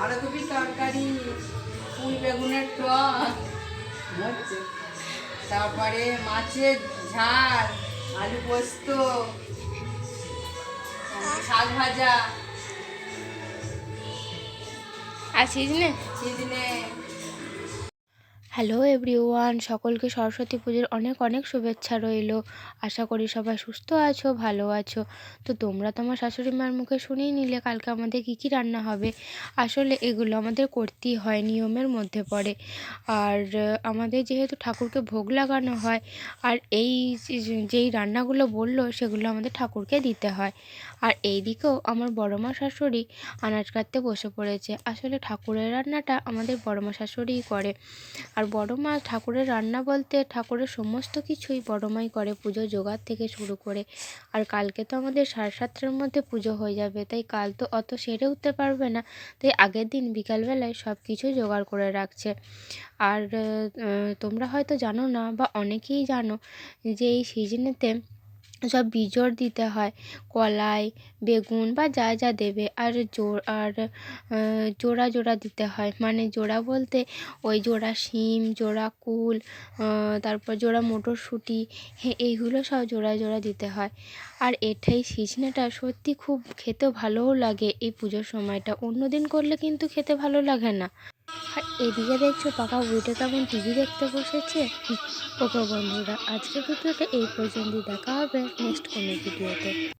বাঁধাকপির তরকারি? ফুল বেগুনের টক। হচ্ছে তারপরে মাছের ঝাল আলু পোস্ত শাক ভাজা। আর সিজনে? চিজনে হ্যালো এভরিওয়ান সকলকে সরস্বতী পুজোর অনেক অনেক শুভেচ্ছা রইল। আশা করি সবাই সুস্থ আছো, ভালো আছো। তো তোমরা তোমার শাশুড়ি মার মুখে শুনেই নিলে কালকে আমাদের কী কী রান্না হবে? আসলে এগুলো আমাদের করতেই হয়, নিয়মের মধ্যে পড়ে। আর, আমাদের যেহেতু ঠাকুরকে ভোগ লাগানো হয়, আর এই যেই রান্নাগুলো বলল, সেগুলো আমাদের ঠাকুরকে দিতে হয়। আর এই দিকেও আমার বড় মা শাশুড়ি আনাজ কাটতে বসে পড়েছে। আসলে ঠাকুরের রান্নাটা আমাদের বড় মা শাশুড়িই করে। আর বড় মা ঠাকুরের রান্না বলতে ঠাকুরের সমস্ত কিছুই বড় মাই করে পুজো জোগাড় থেকে শুরু করে। আর কালকে তো আমাদের সাড়ে সাতটার মধ্যে পুজো হয়ে যাবে, তাই কাল তো অত সেরে উঠতে পারবে না। তাই আগের দিন বিকালবেলায় সব কিছু জোগাড় করে রাখছে। আর তোমরা হয়তো জানো না বা অনেকেই জানো যে এই সিজনেতে সব বিজোড় দিতে হয়। কলাই, বেগুন বা যা যা দেবে আর আর জোড়া জোড়া দিতে হয়। মানে জোড়া বলতে ওই জোড়া শিম, জোড়া কুল তারপর জোড়া মটরশুঁটি হ্যাঁ এইগুলো সব জোড়া জোড়া দিতে হয়। আর এটাই সিজনেটা সত্যি খুব খেতে ভালোও লাগে এই পুজোর সময়টা। অন্য দিন করলে কিন্তু খেতে ভালো লাগে না। আর এদিকে দেখছ পাকা উইটে কেমন টিভি দেখতে বসেছে? ওকে বন্ধুরা আজকের ভিডিওটা এই পর্যন্তই, দেখা হবে নেক্সট কোনো ভিডিওতে